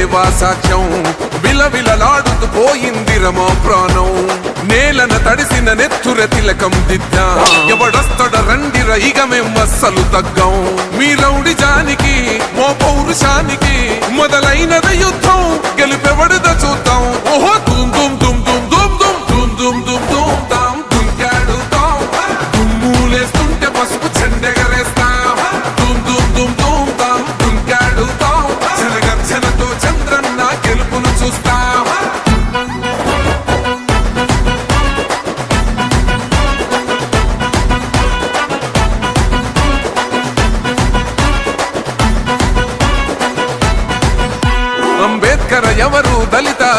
దేవా సాక్ష్యం. పోయింది రమా ప్రాణం. నేలన తడిసిన నెత్తుర తిలకం దిద్దా. ఎవడొస్తడ రండి రైగ మేం అస్సలు తగ్గం. మీ రౌడి జానికి మో పౌరుషానికి మొదలైనది యుద్ధం. గెలిపెవడుద చూద్దాం.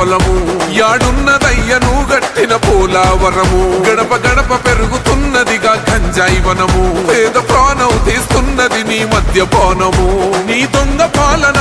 పొలము. యాడున్నదయ్యను గట్టిన పోలావరము. గడప గడప పెరుగుతున్నదిగా గంజాయి వనము. పేద ప్రాణం తీస్తున్నది నీ మధ్య పోనము నీ దొంగ పాలన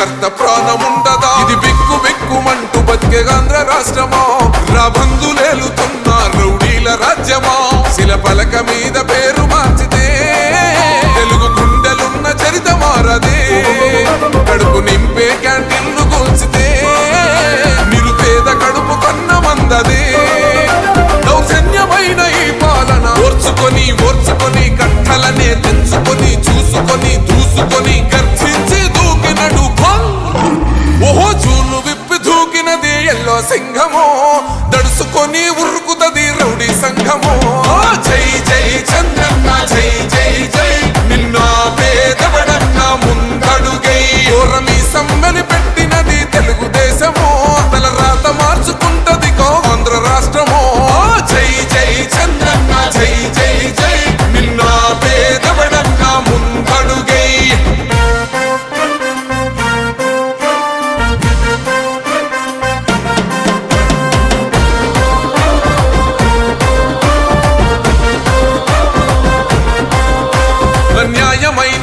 కర్త ప్రాణముండదా? ఇది బిక్కు బిక్కుమంటూ బతికే ఆంధ్ర రాష్ట్రమా? రాబందులేలుతున్న రౌడీల రాజ్యమా? శిల పలక మీద పేరు మార్చితే తెలుగు గుండెలున్న చరిత మారదే. కడుపు నింపే క్యాంటీన్లు కూల్చితే నిరుపేద కడుపు కన్న మందదే. దౌర్జన్యమైన ఈ పాలన ఓర్చుకొని ఓర్చుకొని కట్టలనే తెంచుకొని చూసుకొని దూసుకొని గర్వ சிங்கமோ